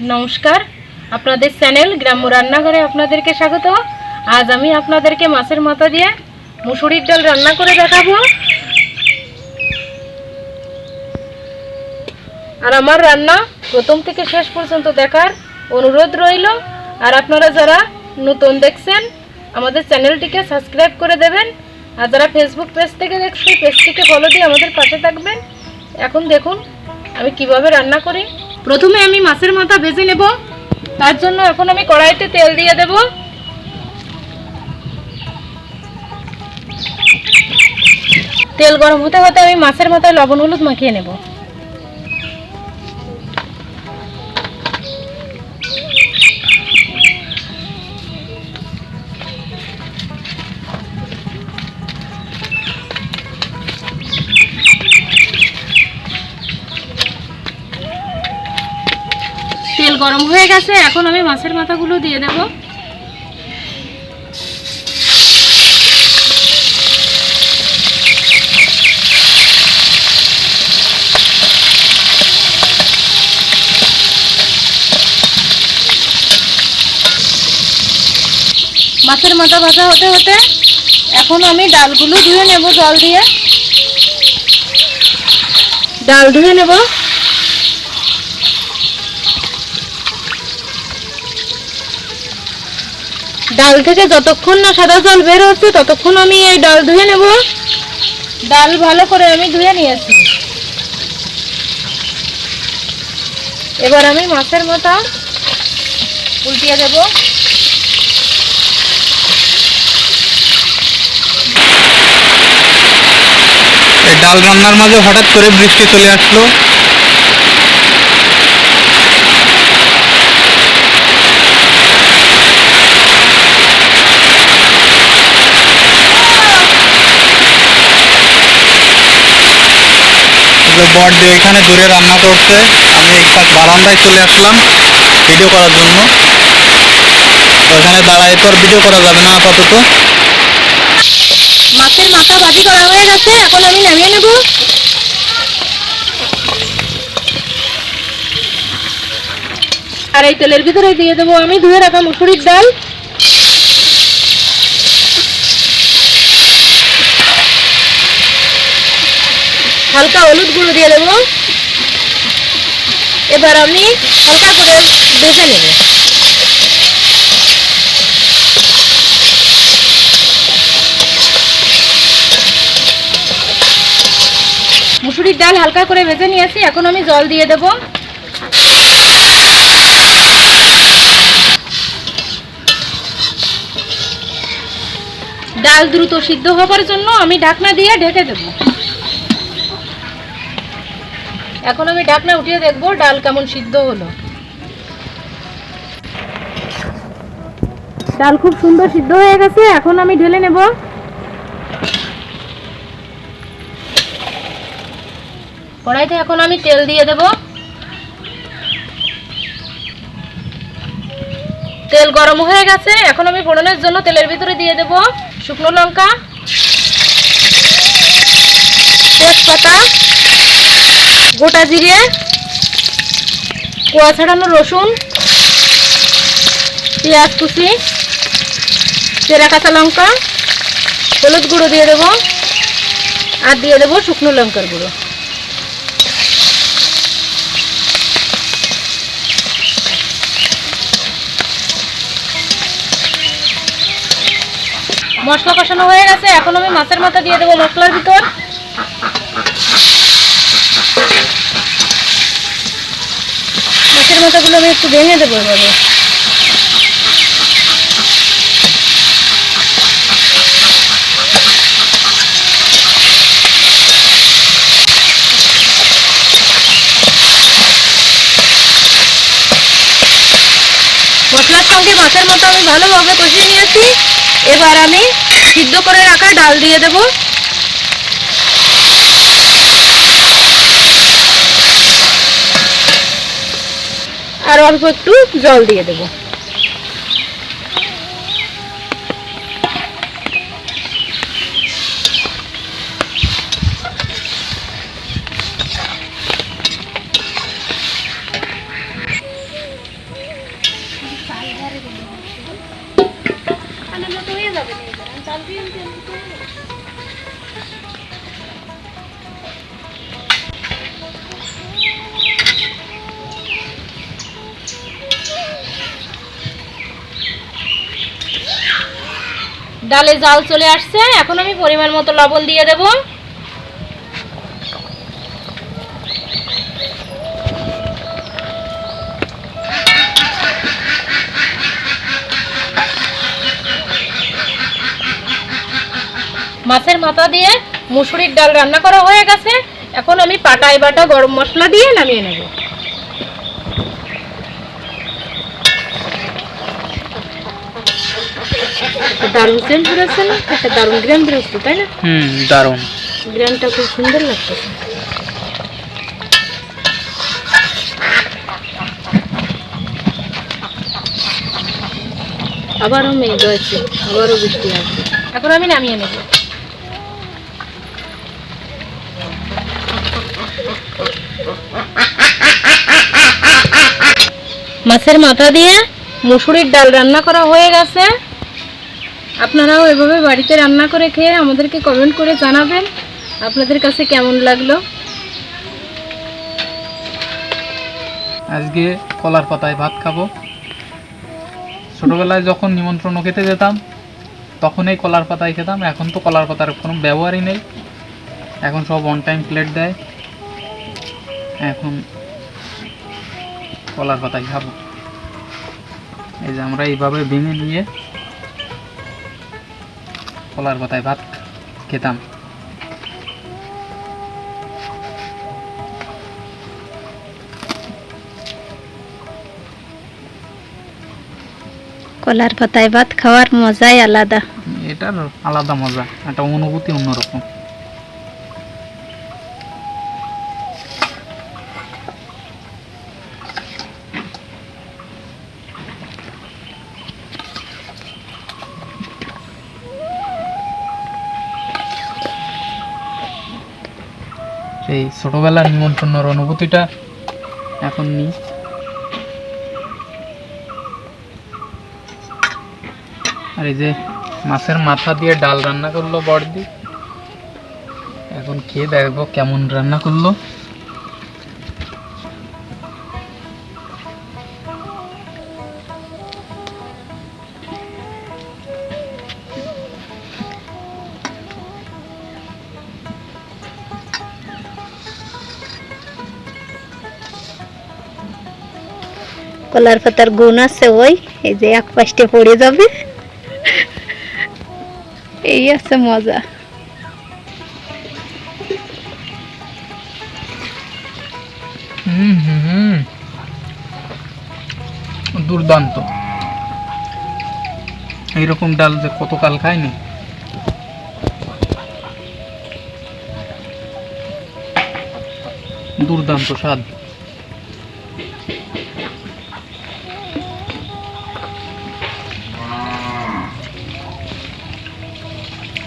নমস্কার। আপনাদের চ্যানেল গ্রাম্য রান্নাঘরে আপনাদেরকে স্বাগত। আজ আমি আপনাদেরকে মাছের মাথা দিয়ে মুসুরির ডাল রান্না করে দেখাবো। আর আমার রান্না প্রথম থেকে শেষ পর্যন্ত দেখার অনুরোধ রইল। আর আপনারা যারা নতুন দেখছেন, আমাদের চ্যানেলটিকে সাবস্ক্রাইব করে দেবেন। আর যারা ফেসবুক পেজ থেকে দেখছেন পেজটিকে ফলো দিয়ে আমাদের পাশে থাকবেন। এখন দেখুন আমি কীভাবে রান্না করি। প্রথমে আমি মাছের মাথা ভেজে নেব। তার জন্য এখন আমি কড়াইতে তেল দিয়ে দেব। তেল গরম হতে হতে আমি মাছের মাথায় লবণ হলুদ মাখিয়ে নেব। তেল গরম হয়ে গেছে, এখন আমি মাছের মাথাগুলো দিয়ে দেব। মাছের মাথা ভাজা হতে হতে এখন আমি ডালগুলো ধুয়ে নেব জল দিয়ে। ডাল ধুয়ে নেব। ডাল থেকে যতক্ষণ না সাদা জল বের হচ্ছে, ততক্ষণ আমি এই ডাল ধুয়ে নেব। ডাল ভালো করে আমি ধুয়ে নিয়েছি। এবার আমি মাছের মাথা উল্টিয়ে দেব। ডাল রান্নার মাঝে হঠাৎ করে বৃষ্টি চলে আসলো। বট দিয়ে এখানে দূরে রান্না করছে আমি এক বারান্দায় চলে আসলাম ভিডিও করার জন্য। তো এখানে দাঁড়ায় তো ভিডিও করা যাবে না আপাতত। মাছের মাথা ভাজি করা হয়ে গেছে, এখন আমি নামিয়ে নেব। আর এই তেলের ভিতরে দিয়ে দেবো আমি ধুয়ে রাখা মুসুরির ডাল। হালকা হলুদ গুঁড়ো দিয়ে দেবো। এবার আমি হালকা করে ভেজে নেব। মুসুরির ডাল হালকা করে ভেজে নিয়েছি, এখন আমি জল দিয়ে দেব। ডাল দ্রুত সিদ্ধ হবার জন্য আমি ঢাকনা দিয়ে ঢেকে দেব। এখন আমি ঢাকনা উঠিয়ে দেখব ডাল কেমন সিদ্ধ হলো। ডাল খুব সুন্দর সিদ্ধ হয়ে গেছে এখন আমি ঢেলে নেব। কড়াইতে এখন আমি তেল দিয়ে দেব। তেল গরম হয়ে গেছে এখন আমি ফোড়নের জন্য তেলের ভিতরে দিয়ে দেব শুকনো লঙ্কা। গোটা জিরে, কোয়া ছাড়ানো রসুন, পেঁয়াজ কুচি, চেরা কাঁচা লঙ্কা, হলুদ গুঁড়ো দিয়ে দেবো, আর দিয়ে দেবো শুকনো লঙ্কার গুঁড়ো। মশলা কষানো হয়ে গেছে, এখন আমি মাছের মাথা দিয়ে দেবো মশলার ভিতর। মাছের মাথাগুলো আমি একটু ভেঙে দেবো এভাবে মশলার সঙ্গে মাছের মতো আমি ভালোভাবে কষিয়ে নিয়েছি। এবার আমি সিদ্ধ করে রাখা ডাল দিয়ে দেব। আর অল্প একটু জল দিয়ে দেব। ডালে জাল চলে আসছে। এখন আমি পরিমাণ মতো লবণ দিয়ে দেব। মাছের মাথা দিয়ে মুসুরির ডাল রান্না করা হয়ে গেছে। এখন আমি পাটায় বাটা গরম মশলা দিয়ে নামিয়ে নেব। দারুণ সেন্ট বেরোচ্ছে না একটা দারুণ গ্রাম বেরোচ্ছে তাই না? হুম দারুণ। গ্রামটা খুব সুন্দর লাগতেছে। আবারও মেঘ আবারও বৃষ্টি আসবে এখন আমি নামিয়ে নেব। মাছের মাথা দিয়ে মুসুরির ডাল রান্না করা হয়ে গেছে। আপনারাও এভাবে বাড়িতে রান্না করে খেয়ে আমাদেরকে কমেন্ট করে জানাবেন। আপনাদের কাছে কেমন লাগল? আজকে কলার পাতায় ভাত খাব। ছোটবেলায় যখন নিমন্ত্রণ খেতে যেতাম তখন এই কলার পাতায় খেতাম। এখন তো কলার পাতার কোনো ব্যবহারই নেই। এখন সব অন টাইম প্লেট দেয়। এখন কলার পাতায় খাব। এই যে আমরা এইভাবে ভেঙে নিয়ে কলার পাতায় ভাত খেতাম। কলার পাতায় ভাত খাওয়ার মজাই আলাদা। এটার আলাদা মজা একটা অনুভূতি অন্যরকম। সেই ছোটোবেলার নিমন্ত্রণের অনুভূতিটা এখন নেই। আর এই যে মাছের মাথা দিয়ে ডাল রান্না করল বড়দি। এখন খেয়ে দেখব কেমন রান্না করল। কলার পাতার গুণ আছে ওই, এই যে এক পাশটা পড়ে যাবে। এই আছে মজা। দুর্দান্ত। এইরকম ডাল যে কতকাল খায়নি? দুর্দান্ত স্বাদ।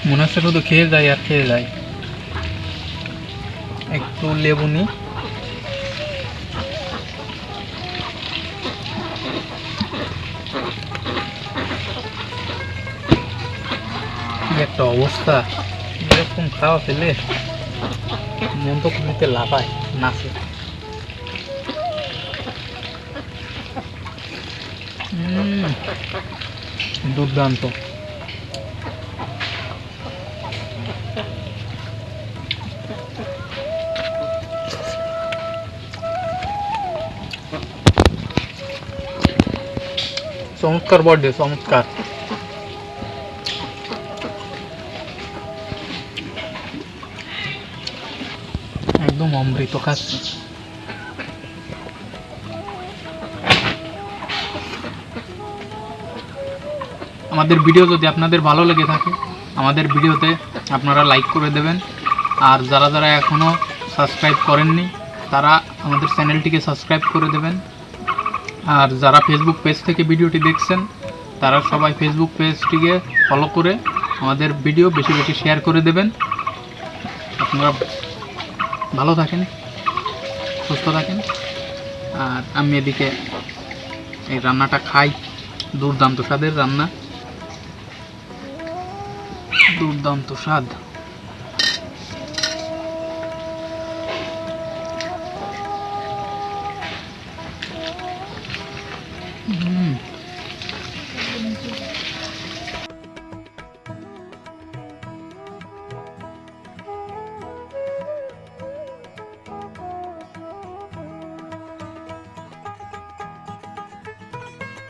মনে হচ্ছে শুধু খেয়ে যায় আর খেয়ে যায়। একটু লেবু কি একটা অবস্থা। এরকম খাওয়া ফেলে মন তো খুলিতে লাফায়, নাচে। দুর্দান্ত। চমৎকার বর্ডে চমৎকার। একদম অমৃত খাচ্ছি আমাদের ভিডিও যদি আপনাদের ভালো লেগে থাকে, আমাদের ভিডিওতে আপনারা লাইক করে দেবেন। আর যারা যারা এখনও সাবস্ক্রাইব করেননি, তারা আমাদের চ্যানেলটিকে সাবস্ক্রাইব করে দেবেন। আর যারা ফেসবুক পেজ থেকে ভিডিওটি দেখছেন, তারা সবাই ফেসবুক পেজটিকে ফলো করে আমাদের ভিডিও বেশি বেশি শেয়ার করে দেবেন। আপনারা ভালো থাকেন, সুস্থ থাকেন। আর আমি এদিকে এই রান্নাটা খাই, দুর্দান্ত স্বাদের রান্না। দুর্দান্ত স্বাদ। হুম